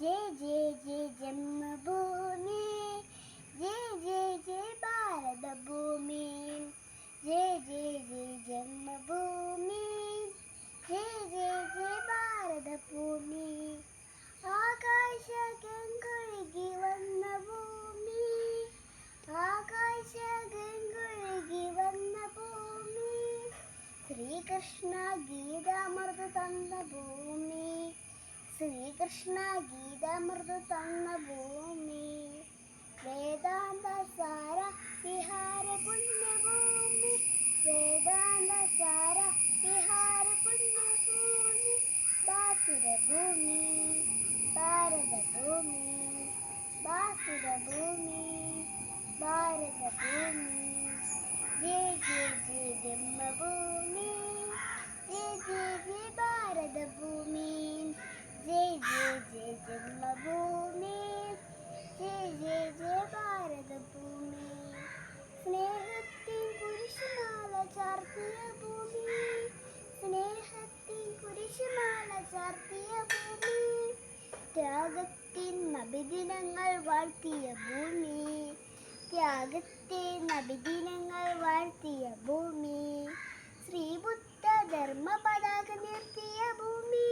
ജയ ജയ ജയ ജന്മഭൂമി. ജയ ജയ ജയ ഭാരതഭൂമി. ജയ ജയ ജയ ജന്മഭൂമി. ജയ ജയ ജയ ഭാരതഭൂമി. ആകാശ ഗംഗൊഴുകി വന്ന ഭൂമി. ആകാശ ഗംഗൊഴുകി വന്ന ഭൂമി. ശ്രീകൃഷ്ണ ഗീതാമൃത തന്ന ഭൂമി. ശ്രീകൃഷ്ണ ഗീതാമൃത തന്ന ഭൂമി. ത്യാഗത്തിൻ നബിദിനങ്ങൾ വാഴ്ത്തിയ ഭൂമി. ത്യാഗത്തിൻ നബിദിനങ്ങൾ വാഴ്ത്തിയ ഭൂമി. ശ്രീബുദ്ധ ധർമ്മ പതാക നിർത്തിയ ഭൂമി.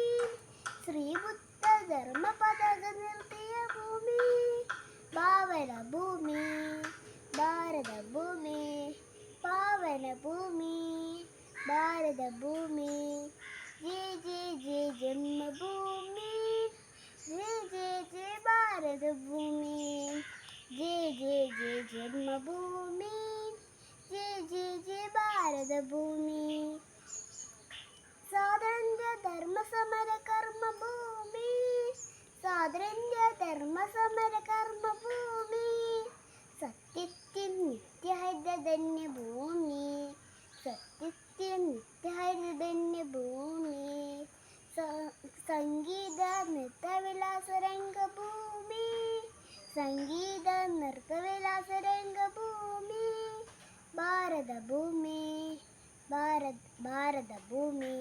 ശ്രീബുദ്ധ ധർമ്മ പതാക നിർത്തിയ ഭൂമി. പാവന ഭൂമി ഭാരത ഭൂമി പാവന ഭൂമി ഭാരത ഭൂമി ജി ജി ജയ ജന്മഭൂമി ജയ ജയ ജയ ഭാരത ഭൂമി ജയ ജയ ജയ ജന്മഭൂമി ജയ ജയ ജയ ഭാരത ഭൂമി സ്വാതന്ത്ര്യ ധർമ്മ സമര കർമ്മഭൂമി സ്വാതന്ത്ര്യ ധർമ്മ സമര കർമ്മഭൂമി സത്യത്തിൻ നിത്യഹരിതന്യ ഭൂമി സത്യത്തിൻ നിത്യഹരിതന്യ ഭൂമി സംഗീത നൃത്തവിലാസ രംഗഭൂമി സംഗീത നൃത്തവിലാസ രംഗഭൂമി ഭാരതഭൂമി ഭാരത് ഭാരതഭൂമി